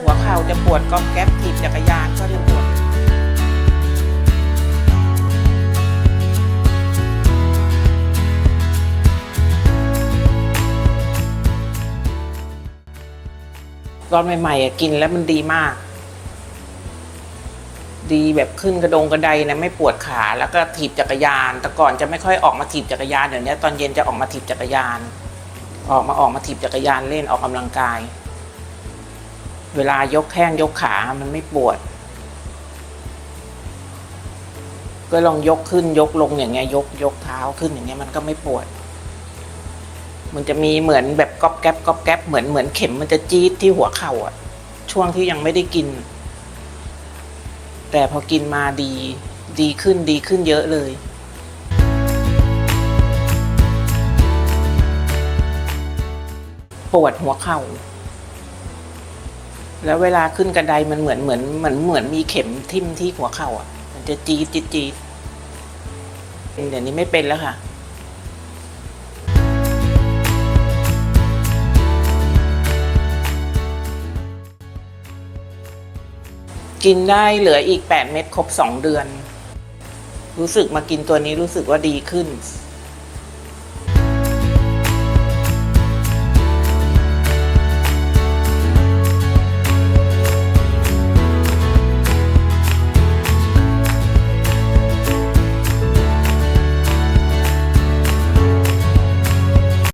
หัวเข่าจะปวดก๊อบแก๊บถีบจักรยานก็จะปวดตอนใหม่ๆอะกินแล้วมันดีมาก ดีแบบขึ้นกระดงกระไดนะไม่ปวดขาแล้วก็ถีบจักรยาน แต่ก่อนจะไม่ค่อยออกมาถีบจักรยานเดี๋ยวนี้ตอนเย็นจะออกมาถีบจักรยาน ออกมาออกมาถีบจักรยานเล่นออกกำลังกาย เวลายกแข้งยกขามันไม่ปวด ก็ลองยกขึ้นยกลงอย่างเงี้ยยกยกเท้าขึ้นอย่างเงี้ยมันก็ไม่ปวด มันจะมีเหมือนแบบก๊อบแก๊บก๊อบแก๊บเหมือนเหมือนเข็มมันจะจี๊ดที่หัวเข่าอะ ช่วงที่ยังไม่ได้กิน แต่พอกินมาดี ดีขึ้นดีขึ้นเยอะเลยปวดหัวเข่า แล้วเวลาขึ้นกระไดมันเหมือนเหมือนเหมือนเหมือนมีเข็มทิ่มที่หัวเข่าอะ มันจะจี๊ดจี๊ดจี๊ดเดี๋ยวนี้ไม่เป็นแล้วค่ะกินได้เหลืออีก 8 เม็ดครบ 2 เดือน รู้สึกมากินตัวนี้รู้สึกว่าดีขึ้น